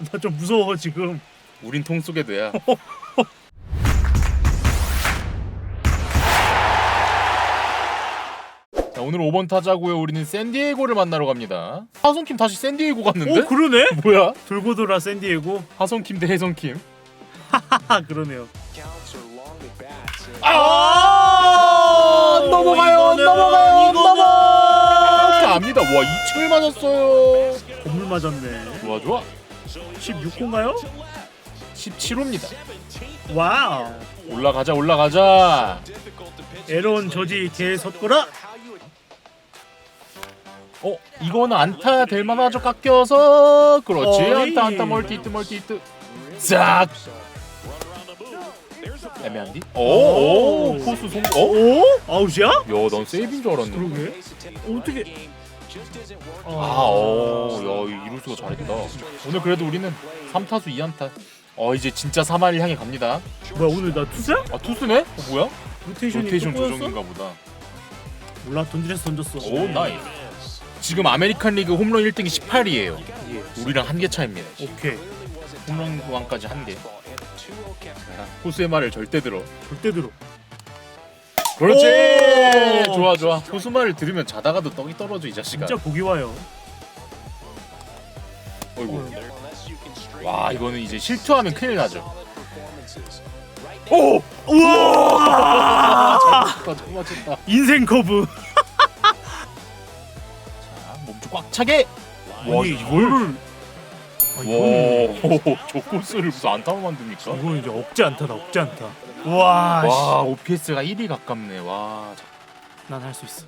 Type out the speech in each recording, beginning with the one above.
나 좀 무서워 지금. 우린 통 속에 돼야. 자, 오늘 5번 타자고요. 우리는 샌디에이고를 만나러 갑니다. 하성킴 다시 샌디에이고 갔는데? 오 그러네. 뭐야? 돌고 돌아 샌디에고. 하성킴 대 혜성킴. 하하 그러네요. 아! 넘어가요. 이거는, 넘어가요. 이거는. 넘어. 압니다. 와, 2층을 맞았어요. 건물 맞았네. 좋아, 좋아. 16호인가요? 17호입니다. 와우. 올라가자, 올라가자. 에런 저지 개 섰거라. 어, 이거는 안타 될 만하죠. 깎여서. 그렇지. 어이. 안타, 안타, 멀티 히트, 멀티 히트. 싹. 애매한디? 오, 오, 오. 포수 성공. 어? 오? 아웃이야? 야, 난 세이브인 줄 알았는데. 그러게. 어떻게? 아, 어, 야, 이루수가 잘했다. 오늘 그래도 우리는 3타수 2안타. 어, 이제 진짜 3할을 향해 갑니다. 뭐야 오늘 나 투수야? 아, 투수네? 어, 뭐야? 로테이션이 로테이션 또 꼬였어? 조정인가 보다. 몰라 던지면서 던졌어. 오, 나이스. 지금 아메리칸 리그 홈런 1등이 18이에요. 예. 우리랑 한 개 차입니다. 오케이. 홈런 구간까지 한 개. 호수의 말을 절대 들어. 절대 들어. 그렇지. 오! 좋아 좋아. 호수 말을 들으면 자다가도 떡이 떨어져 이 자식아. 진짜 보기 와요. 어이구. 와 이거는 이제 실투하면 큰일 나죠. 오! 우와! 잘 맞췄다. 잘 맞췄다. 인생 커브. 자, 몸좀 꽉 차게. 와 아니, 이걸. 아, 이거는, 와, 저 코스를 무슨 안타로 만듭니까? 이거는 이제 억지 않다다 억지 않다. 와, 와, OPS가 1위 가깝네. 와. 난 할 수 있어.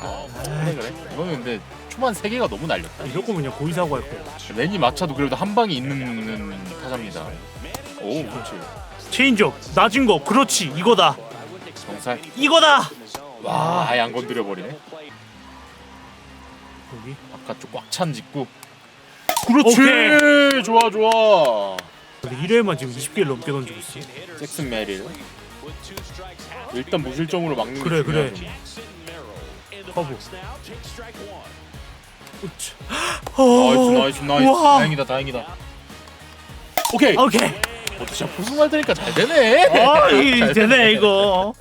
그래 그래. 이거는 근데 초반 3개가 너무 날렸다. 이럴 거면 그냥 고의 사고 할 거야. 레니 마차도 그래도 한 방이 있는 타자입니다. 오, 그렇지. 체인지업 낮은 거 그렇지 이거다 정살. 이거다. 와, 아예 안 건드려 버리네. 여기 바깥쪽 꽉 찬 직구. 그렇지. 오케이. 좋아 좋아. 근데 1회만 지금 20개를 넘게 던지고 있어. 잭슨 메릴. 일단 무실점으로 막는 그래, 게 그래. 중요하지. 커브. 우치. 나이스 나이스 나이스. 우와. 다행이다 다행이다. 오케이. 오케이. 어, 진짜 포승말 되니까 잘 되네. 아, 이 잘 되네 이거.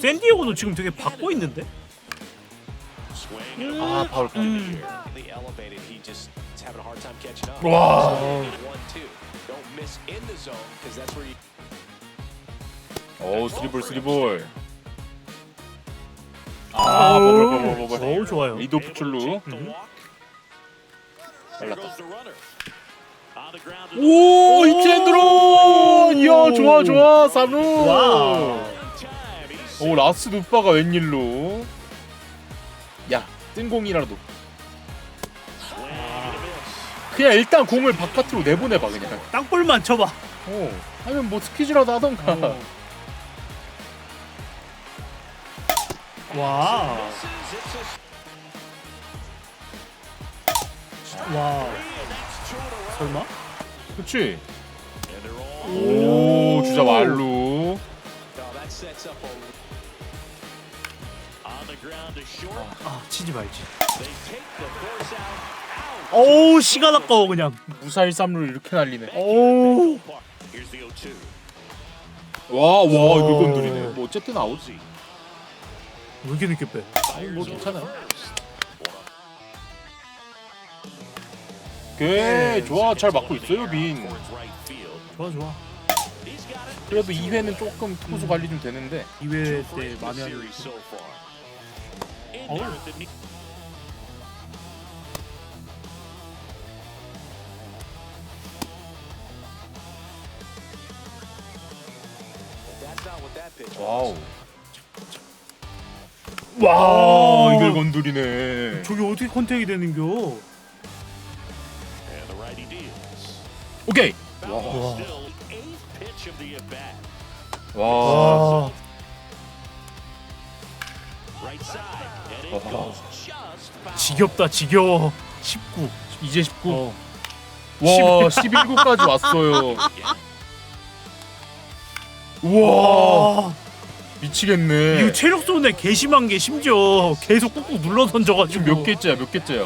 샌디에고도 지금 되게 받고 있는데. 아 파울. 음. 와. 오 스리볼 스리볼. 아 버블 버블 버블. 어우 좋아요. 리도프 출루. 음. 잘랐다. 오 이트엔드로. 이야 좋아 좋아 사루. 와우. 오 라스 누빠가 웬일로? 야 뜬공이라도. 그냥 일단 공을 바깥으로 내보내봐 그냥. 땅볼만 쳐봐. 어. 아니면 뭐 스퀴즈라도 하던가. 어. 와. 와. 설마? 그렇지. 오 주자 말루. 아 치지 말지. 어우 시간 아까워 그냥. 무사일 삼루를 이렇게 날리네. 어우. 와와 어. 건드리네. 뭐 어쨌든 아웃이. 왜 이렇게 늦게 빼? 아니 뭐 괜찮아요. 오케이 좋아 잘 맞고 있어요 빈. 좋아 좋아. 그래도 2회는 조금 투수 관리 좀 되는데 2회 때 많이 하는. 어우. 와우. 와 이걸 건드리네. 저게 어떻게 컨택이 되는겨? 오케이. 와. 와. 와. 지겹다 지겨워. 19. 이제 19. 어. 와 11구까지 왔어요. 우와. 와. 미치겠네. 이거 체력 손해 개심한 게 심지어 계속 꾹꾹 눌러 던져가지고 지금 몇 개째야? 몇 개째야?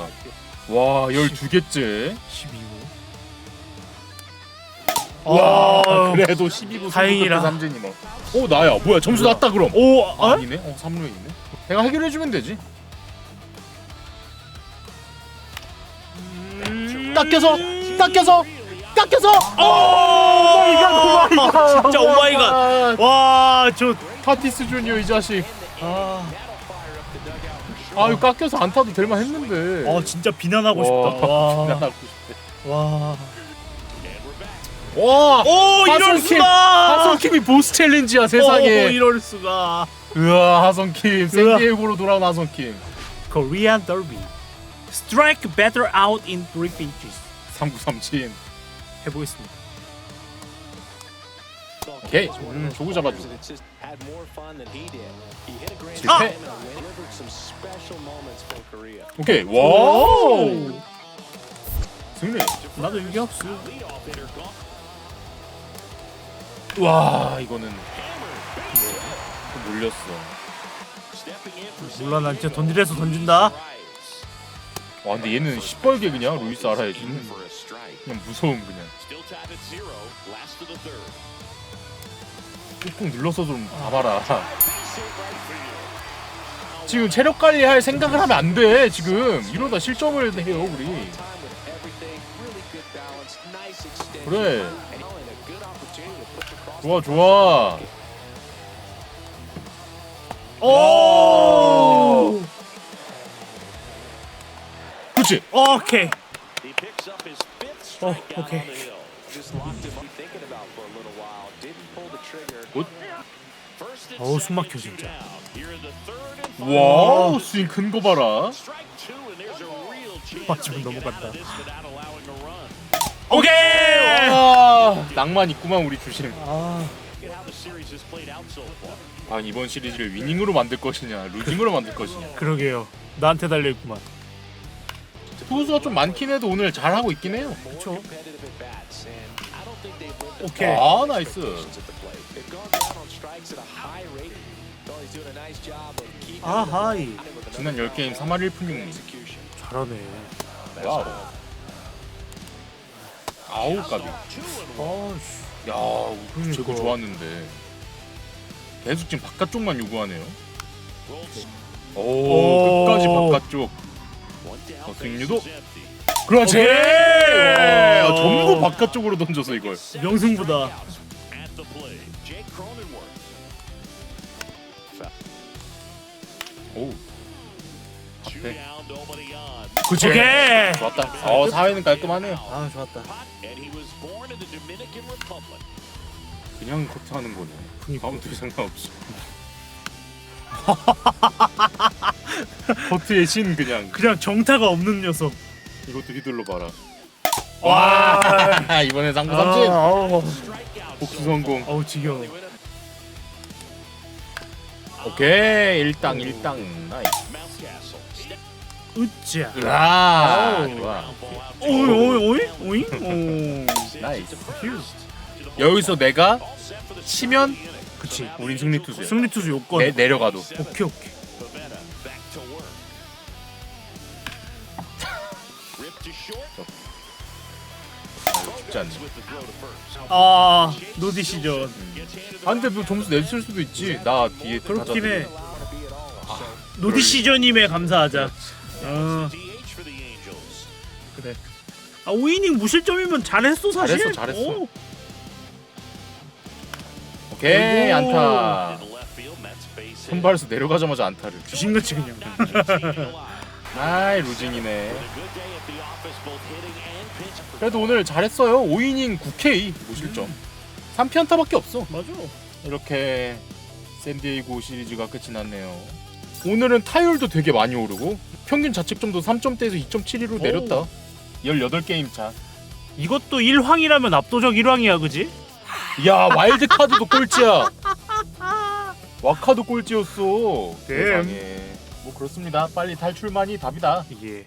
와, 12개째. 12호. 와 그래도 12부 다행이라. 삼진이 뭐. 오, 나야. 뭐야? 점수 났다 그럼. 오 아, 아? 아니네. 어, 3루에 있네. 내가 해결해 주면 되지. 닦여서 닦여서 닦여서. 오! 오마이갓 진짜 오마이갓 아, 와저 타티스 주니어 이 자식. 아, 아, 이거 깎여서 안 타도 될만 했는데. 아 진짜 비난하고 싶다 와, 비난하고 싶대. 와. 와. 오 이럴 하성킴, 수가 하성킴이 보스 챌린지야 세상에. 오, 이럴 수가 으아 하성킴 샌디에고로 돌아온 하성킴. Korean Derby Strike better out in three pitches 3937. 해보겠습니다 오케이. 음, 조구 잡아줘. 아! 실패. 오케이. 와. 승리. 나도 유격수 와 이거는 또 몰렸어. 몰라 난 진짜 던지래서 던진다 와 근데 얘는 시뻘게 그냥 루이스 알아야지. 그냥 무서움 그냥. 꾹꾹 눌러서 좀 봐봐라. 지금 체력 관리할 생각을 하면 안 돼. 지금 이러다 실점을 해요 우리. 그래. 좋아 좋아. 오 그렇지. 오케이. 어, 오케이. 굿. 어우 숨 막혀 진짜. 와 스윙 큰 거 봐라. 맞으면 넘어간다. 오케이! 아 낭만 있구만 우리 주심. 아. 아 이번 시리즈를 위닝으로 만들 것이냐 루징으로 만들 것이냐. 그러게요. 나한테 달려있구만 투수가 좀 많긴 해도 오늘 잘 하고 있긴 해요. 그쵸 오케이 아 나이스. 아하이 지난 10게임 3할 1푼 6리. 잘하네 와우. 아우 까비. 아씨 야 그러니까. 제거 좋았는데 계속 지금 바깥쪽만 요구하네요. 오, 오. 끝까지 바깥쪽. 어, 스윙류도 그렇지. 오케이. 와, 어. 전부 바깥쪽으로 던져서 이걸. 명승부다 오. 앞에. 그치 오케이 좋았다. 어 사회는 깔끔하네요. 아 좋았다 그냥 커트하는 거네. 그니까. 아무튼 상관없어. 커트의 신 그냥. 그냥 정타가 없는 녀석. 이것도 휘둘러 봐라. 와. 이번에 상부 삼진 아우. 복수 성공. 아우 지겨워. 오케이. 일당 일당. 나이스. 으쌰. 아. 좋아. 오이 오이 오이? 오이? 오. 나이스. 여기서 내가 치면 그치. 우린 승리 투수야. 승리 투수 요건. 내 내려가도. 오케이 오케이 쉽지 않네. 아 노디시전 아 근데 뭐 점수 냈을 수도 있지. 나 뒤에 그렇긴 해 노디시전임에 감사하자 어 그래 아 5이닝 무실점이면 잘했어 사실 잘했어, 잘했어. 오. 오케이 아이고. 안타. 선발에서 내려가자마자 안타를. 귀신같이 그냥 아이 루징이네. 그래도 오늘 잘했어요. 5이닝 9K 무실점. 3피안타밖에 없어. 맞아 이렇게 샌디에이고 시리즈가 끝이 났네요. 오늘은 타율도 되게 많이 오르고 평균 자책점도 3점대에서 2.72로 내렸다. 18게임 차. 이것도 1황이라면 압도적 1황이야 그지? 야 와일드 카드도 꼴찌야. 와카도 꼴찌였어. damn. 세상에. 뭐 그렇습니다. 빨리 탈출만이 답이다. 예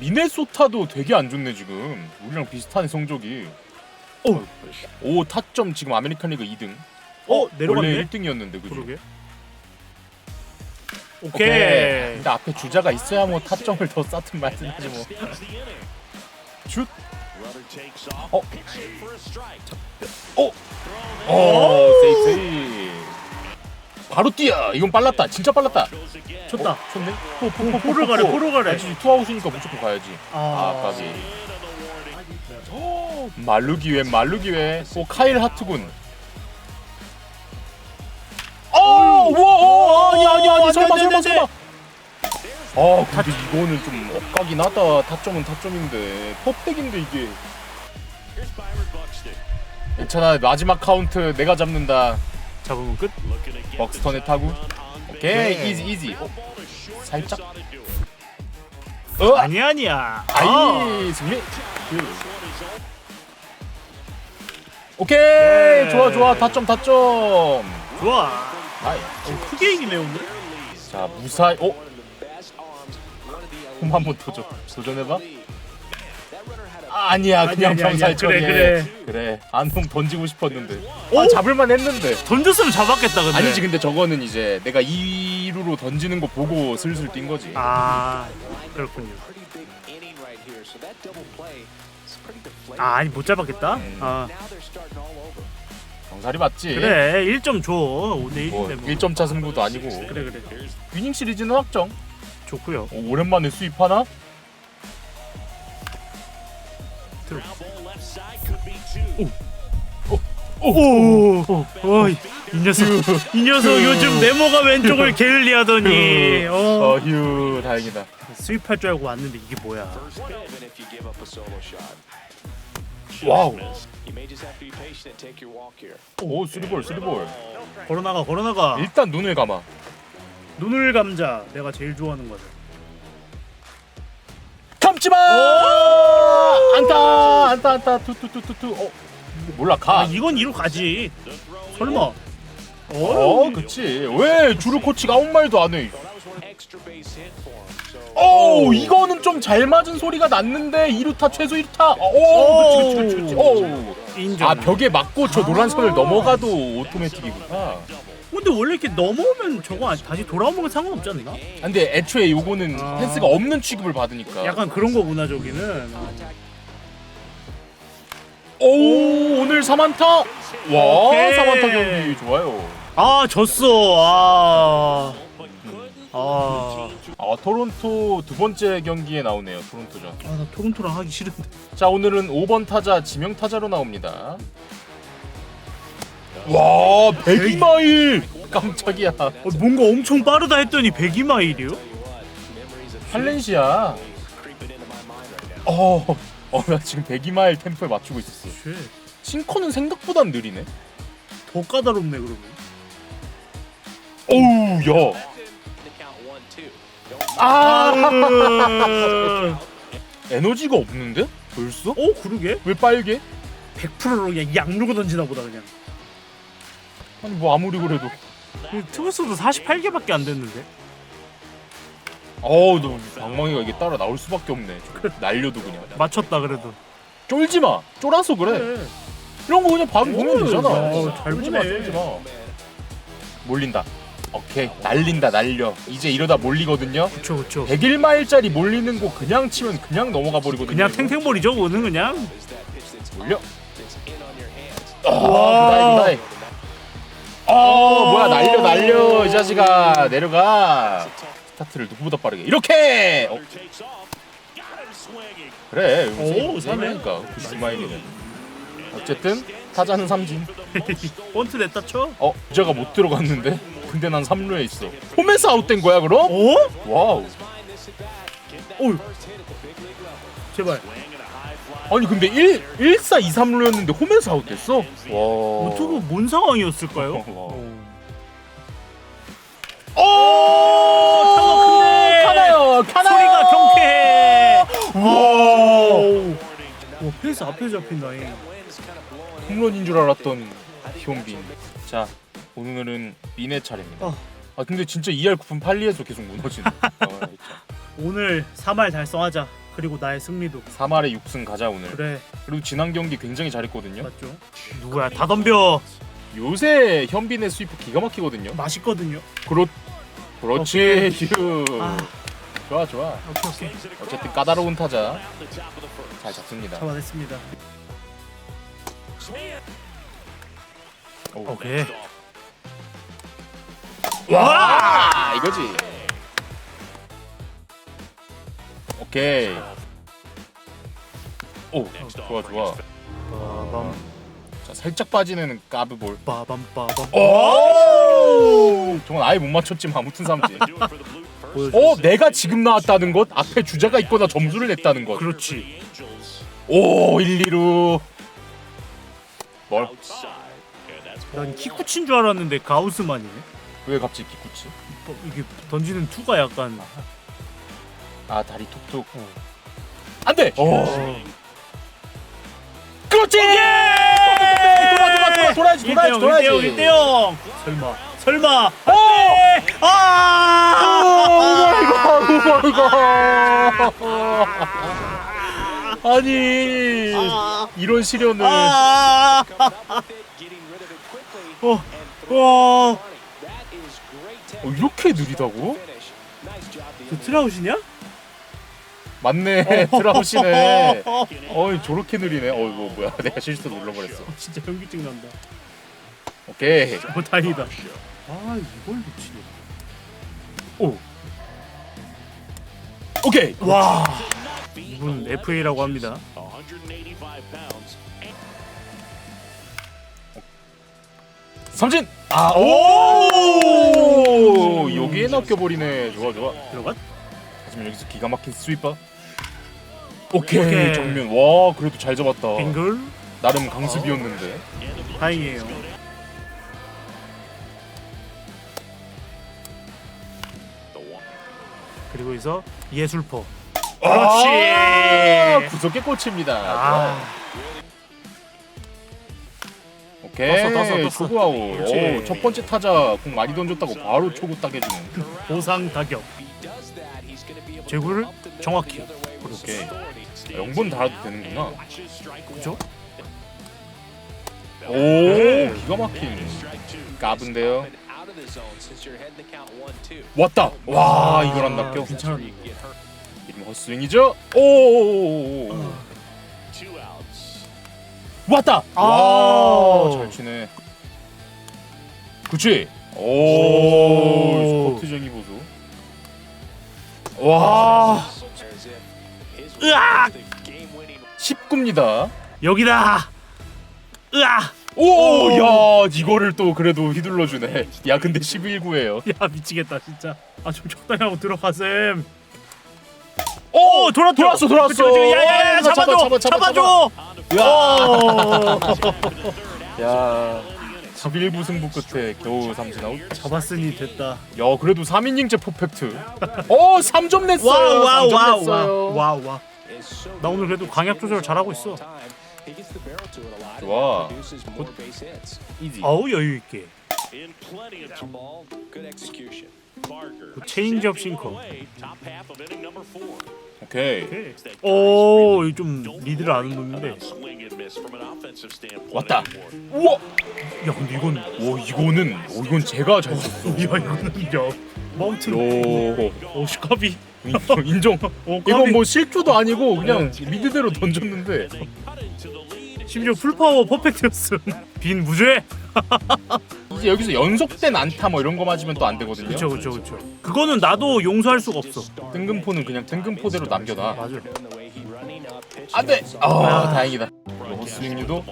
미네소타도 되게 안 좋네 지금. 우리랑 비슷한 성적이. 오. 오 타점 지금 아메리칸 리그 2등. 어, 원래 내려갔네. 1등이었는데 그지? 그러게. 오케이. 오케이. 근데 앞에 주자가 있어야 뭐 타점을 더 쌓든 말든 하지 뭐. 슛. 어. 어. 어. 세이프 세이프. 바로 뛰어. 이건 빨랐다. 진짜 빨랐다. 쳤다. 어, 쳤네. 포, 포, 포, 포를 가래, 포를 가래. 알지. 투아웃이니까 무조건 가야지. 아, 아, 까비. 어, 말루기 왜 말루기 왜? 오 카일 하트군. 어, 우와, 어, 아니 아니 아니 설마 안 돼, 설마 안 돼, 설마. 아 근데 이거는 좀 엇가긴 하다. 타점은 타점인데 컵백인데 이게. 괜찮아 마지막 카운트 내가 잡는다. 잡으면 끝. 벅스턴에 타고. 오케이 네. 이지 이지. 어, 살짝. 어 아니 아니야. 아. 아이 승리. 오케이 네. 좋아 좋아 다점 다점. 좋아. 아이 어, 크게 이기네 오늘. 자 무사히 어? 홈 한번 도전 도전해봐. 아, 아니야 아니, 그냥 아니, 병살 아니야. 처리해. 그래, 그래 안홈 던지고 싶었는데. 오! 아 잡을만 했는데. 던졌으면 잡았겠다 근데. 아니지 근데 저거는 이제 내가 2루로 던지는 거 보고 슬슬 뛴 거지. 아 그렇군요. 아 아니 못 잡았겠다. 음. 아 병살이 맞지. 그래 1점 줘. 오늘 1인데 뭐 뭐. 1점차 승부도 아니고. 그래 그래. 위닝 시리즈는 확정. 좋고요. 오, 오랜만에 수입하나? 오, 오, 이, 이 녀석, 이 녀석 요즘 네모가 왼쪽을 게을리하더니 어. 어 휴 다행이다. 수입할 줄 알고 왔는데 이게 뭐야? 와우. 오 쓰리볼 쓰리볼. 걸어나가, 걸어나가. 일단 눈을 감아. 눈을 감자. 내가 제일 좋아하는 거다. 마. 안타 안타 안타 투투투투투. 어 몰라 가. 아 이건 이로 가지. 설마? 어 어, 그치. 왜 주루 코치가 아무 말도 안 해? 오 이거는 좀 잘 맞은 소리가 났는데 2루타 최소 1루타. 오 그치 그치 그치. 오. 인정. 아 벽에 맞고 저 노란 선을 넘어가도 오토매틱이구나. 근데 원래 이렇게 넘어오면 저거 아니- 다시 돌아오는 건 상관없지 않나? 근데 애초에 요거는 아. 펜스가 없는 취급을 받으니까. 약간 그런 거구나 저기는. 오 오늘 3안타. 와 오케이. 3안타 경기 좋아요. 아 졌어. 아. 아. 아 토론토 두 번째 경기에 나오네요 토론토전. 아, 나 토론토랑 하기 싫은데. 자 오늘은 5번 타자 지명 타자로 나옵니다. 와 102마일 깜짝이야. 어, 뭔가 엄청 빠르다 했더니 102마일이요? 할렌시야. creeping into my mind right now. 어, 어, 나 지금 102마일 템포에 맞추고 있었어. 쉣. 싱커는 생각보단 느리네. 더 까다롭네 그러면. 어우, 야. 아, 아. 에너지가 없는데? 벌써? 어 그러게? 왜 빨개? 100%로 그냥 약누고 던지나 보다 그냥. 아니 뭐 아무리 그래도. 투구수도 48개밖에 안 됐는데. 어우, 너 방망이가 이게 따라 나올 수밖에 없네. 날려도 그냥. 맞췄다 그래도. 쫄지 마. 쫄아서 그래. 이런 거 그냥 바로 보면 오, 되잖아. 야, 잘 쫄지 마, 보네. 쫄지 마. 몰린다. 오케이. 날린다, 날려. 이제 이러다 몰리거든요. 그쵸 그쵸. 101마일짜리 몰리는 거 그냥 치면 그냥 넘어가 버리거든요. 그냥 이거. 탱탱볼이죠 오는 그냥. 몰려. 아, 와. 무다이, 무다이. 어, 뭐야 날려 날려 이 자식아 내려가. 스타트를 누구보다 빠르게 이렇게. 어, 그래. 오, 사네. 그러니까 92마일이면. 어쨌든 타자는 삼진. 번트 냈다 쳐. 어, 주자가 못 들어갔는데. 근데 난 3루에 있어. 홈에서 아웃된 거야 그럼? 어? 와우. 어휴. 제발. 아니 근데 1 1 4 2 3루였는데 홈에서 아웃됐어? 와. 어떻게 뭔 상황이었을까요? 와. 어. 오! 타워 크네. 카나요, 카나요. 소리가 경쾌해. 와. 와 페이스 앞에 잡힌다 잉. 홈런인 줄 알았던 히온빈. 자, 오늘은 빈의 차례입니다. 어. 아 근데 진짜 2할 9분 8리에서 계속 무너지네. 아, 진짜. 오늘 3할 달성하자. 그리고 나의 승리도. 3할에 6승 가자 오늘. 그래 그리고 지난 경기 굉장히 잘했거든요. 맞죠? 누구야 다 덤벼. 요새 현빈의 스위퍼 기가 막히거든요. 맛있거든요. 그렇 그렇지 휴. 아. 좋아 좋아. 오케이 오케이. 어쨌든 까다로운 타자 잘 잡습니다. 잡아냈습니다. 오. 오케이. 와 이거지. 오케이. 오 좋아 좋아. 빠밤 자 살짝 빠지는 까브볼. 빠밤 빠밤. 오! 저건 아예 못 맞췄지만 아무튼 삼진. 어 내가 지금 나왔다는 것 앞에 주자가 있거나 점수를 냈다는 것. 그렇지. 오 1, 2루. 뭘? 난 키쿠친 줄 알았는데 가우스만이네. 왜 갑자기 기쿠치? 어, 이게 던지는 투가 약간. 아 다리 톡톡. 어. 안돼. 어. 그렇지. 돌아 돌아 돌아 돌아야지 돌아야지 1대0 돌아야지. 1대0 1대0 설마 설마 오! 아 오마이갓 아니 이런 시련을 아 어, 와, 어, 이렇게 느리다고? 트라우시냐? 맞네. 트라우시네. 어이 저렇게 느리네. 어 이거 뭐야. 내가 실수 눌러버렸어. 진짜 현기증 난다. 오케이. 어 다행이다. 아 이걸 놓치네. 오. 오케이. 와. 이분 FA라고 합니다. 삼진! 아오! 여기에 낚여버리네. 좋아 좋아. 들어갔? 하지만 여기서 기가 막힌 스위퍼 오케이, 오케이. 정면 와 그래도 잘 잡았다 빙글 나름 강습이었는데 다행이에요. 그리고 여기서 예술포. 그렇지. 아, 구석에 꽂힙니다 아 오케이 떴어, 떴어, 떴어. 초구 아웃 그렇지. 오, 첫 번째 타자 공 많이 던졌다고 바로 초구 딱 해주는 보상 타격. 제구를 정확히. authority. 영분 달아도 되는구나 그죠? 오 네. 기가 막힌 까분데요. 왔다 와 이걸 안 낚여 hurt. 이름 헛스윙이죠 오오오오 왔다 아. 와잘 치네 그치 오. 오 스포트쟁이 보소 와 으악! the game-winning 19입니다 여기다. 으아. 오 야 이거를 또 그래도 휘둘러 주네 야 근데 11구예요 야 미치겠다 진짜. 아 좀 적당히 하고 들어가셈. 오 돌았죠? 돌았어 돌았어. 야야야 잡아, 잡아줘 잡아, 잡아, 잡아줘. 야, 야 11부 승부 끝에 겨우 삼진 아웃 잡았으니 됐다. 야 그래도 3이닝째 퍼펙트 어 3점 냈어요 와우 와우 3점 와우 냈어요. 와우 와우 와. 나 오늘 그래도 강약 조절 잘하고 있어. 좋아. 이지 어우 여유 있게. 그 체인지업 싱커. 오케이 오, 이좀 리드를 아는 놈인데. 왔다 우와 야, 근데 이건 야, 오 이거는 오 이건 제가 잘 쳤어 이거는 야. 마운틴. 오 오, 슈카비. 인정 인정 오, 이건. 뭐 실투도 아니고 그냥 미드대로 던졌는데 심지어 풀파워 퍼펙트였음. 빈 무죄. 이제 여기서 연속된 안타 뭐 이런 거 맞으면 또 안 되거든요 그쵸, 그쵸, 그쵸. 그거는 나도 용서할 수가 없어. 뜬금포는 그냥 뜬금포대로 남겨놔 맞아. Pitch 안돼 goes 아 아. 다행이다 로스윙류도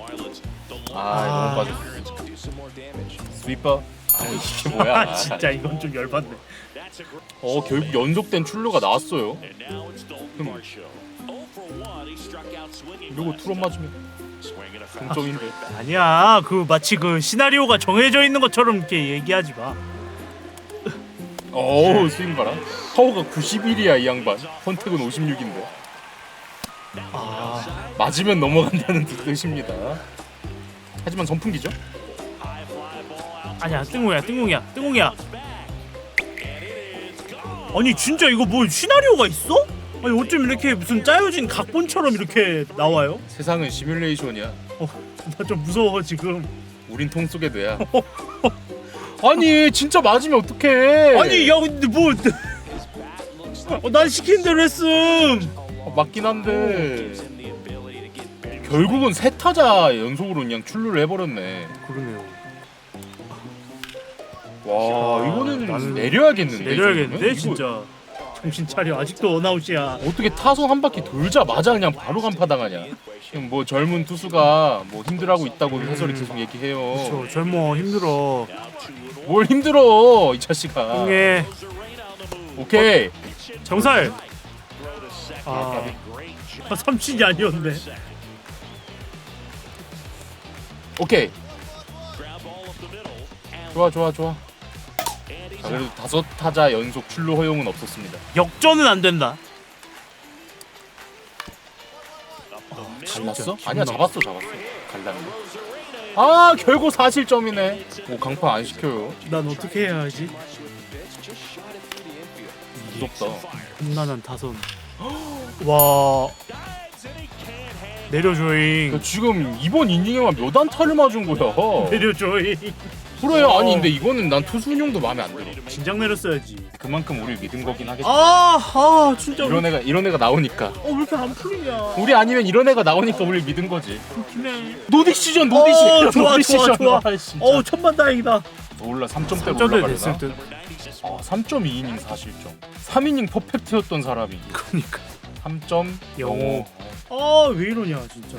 아 너무 빠졌어 more damage. 스위퍼 아 이게 뭐야 아, 진짜 이건 좀 열받네. 어 결국 연속된 출루가 나왔어요 이러고 투런 맞으면 동점인데 아니야, 그 마치 그 시나리오가 정해져 있는 것처럼 이렇게 얘기하지 마. 어우 스윙 봐라 파워가 91이야 이 양반 선택은 56인데 아, 맞으면 넘어간다는 뜻입니다 하지만 선풍기죠? 아니야, 뜬공이야, 뜬공이야, 뜬공이야. 아니 진짜 이거 뭐 시나리오가 있어? 아니 어쩜 이렇게 무슨 짜여진 각본처럼 이렇게 나와요? 세상은 시뮬레이션이야 어, 나좀 무서워 지금. 우린 통 속의 뇌야. 아니 진짜 맞으면 어떡해? 아니 야 근데 뭐 어, 난 시킨 대로 했음 어, 맞긴 한데 결국은 세 타자 연속으로 그냥 출루를 해버렸네. 그러네요 와 아, 이거는 나는 내려야겠는데. 내려야겠는데 이거는? 진짜 정신 차려 아직도 원아웃이야 어떻게 타선 한 바퀴 돌자마자 그냥 바로 간파당하냐? 지금 뭐 젊은 투수가 뭐 힘들어하고 있다고 해설이 계속 얘기해요. 저 젊어 힘들어 뭘 힘들어 이 자식아. 응애 오케이. 정살 아 아, 삼촌이 아니었네 오케이. 좋아 좋아 좋아. 자, 그래도 다섯 타자 연속 출루 허용은 없었습니다. 역전은 안 된다 갈랐어? 진짜 아니야 기분 잡았어 잡았어. 갈랐네. 아 결국 4실점이네. 오 강파 안 시켜요. 난 어떻게 해야 하지 무섭다. 험난한 타선 와 내려줘잉 야, 지금 이번 이닝에만 몇 안타를 맞은 거야. 내려줘잉 그래 어. 아니 근데 이거는 난 투수 운용도 마음에 안 들어. 진작 내렸어야지 그만큼 우리 믿은 거긴 하겠지. 아 아 진짜 이런 애가 이런 애가 나오니까. 어 왜 이렇게 안 풀리냐 우리 아니면 이런 애가 나오니까 우리 믿은 거지. 그렇긴 노딕 시즌 노딕 시즌 어, 좋아, 좋아. 좋아. 아, 진짜. 어 천만 다행이다 올라 3점대로 점대 올라가려나? 됐을 듯 아, 3.2이닝 4실점. 3이닝 퍼펙트였던 사람이 그러니까 3.05. 영호. 아왜 이러냐 진짜